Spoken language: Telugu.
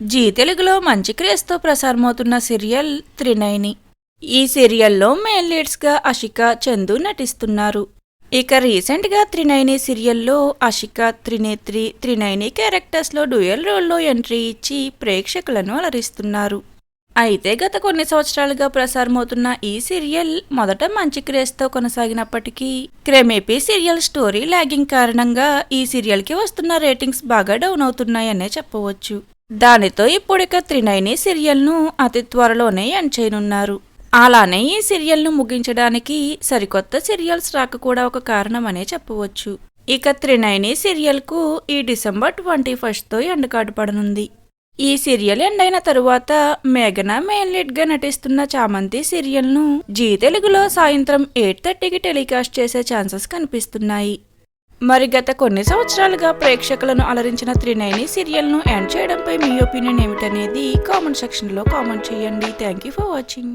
జీ తెలుగులో మంచి క్రేజ్తో ప్రసారమవుతున్న సీరియల్ త్రినైని. ఈ సీరియల్లో మెయిన్ లీడ్స్గా అషిక చందు నటిస్తున్నారు. ఇక రీసెంట్గా త్రినైని సీరియల్లో అషిక త్రినేత్రి త్రినైని క్యారెక్టర్స్లో డ్యూయల్ రోల్లో ఎంట్రీ ఇచ్చి ప్రేక్షకులను అలరిస్తున్నారు. అయితే గత కొన్ని సంవత్సరాలుగా ప్రసారమవుతున్న ఈ సీరియల్ మొదట మంచి క్రేజ్తో కొనసాగినప్పటికీ క్రమేపీ సీరియల్ స్టోరీ లాగింగ్ కారణంగా ఈ సీరియల్కి వస్తున్న రేటింగ్స్ బాగా డౌన్ అవుతున్నాయనే చెప్పవచ్చు. దానితో ఇప్పుడిక త్రినైని సీరియల్ను అతి త్వరలోనే ఎండ్ చేయనున్నారు అలానే ఈ సీరియల్ను ముగించడానికి సరికొత్త సీరియల్స్ రాక కూడా ఒక కారణమనే చెప్పవచ్చు. ఇక త్రినైని సీరియల్కు ఈ డిసెంబర్ ట్వంటీ ఫస్ట్తో ఎండకాటు పడనుంది. ఈ సీరియల్ ఎండ్ అయిన తరువాత మేఘన మెయిన్ లీడ్గా నటిస్తున్న చామంతి సీరియల్ను జీ తెలుగులో సాయంత్రం ఎయిట్ థర్టీకి టెలికాస్ట్ చేసే ఛాన్సెస్ కనిపిస్తున్నాయి. మరి గత కొన్ని సంవత్సరాలుగా ప్రేక్షకులను అలరించిన త్రినైని సీరియల్ను ఎండ్ చేయడంపై మీ ఒపీనియన్ ఏమిటనేది కామెంట్ సెక్షన్లో కామెంట్ చేయండి. Thank you for watching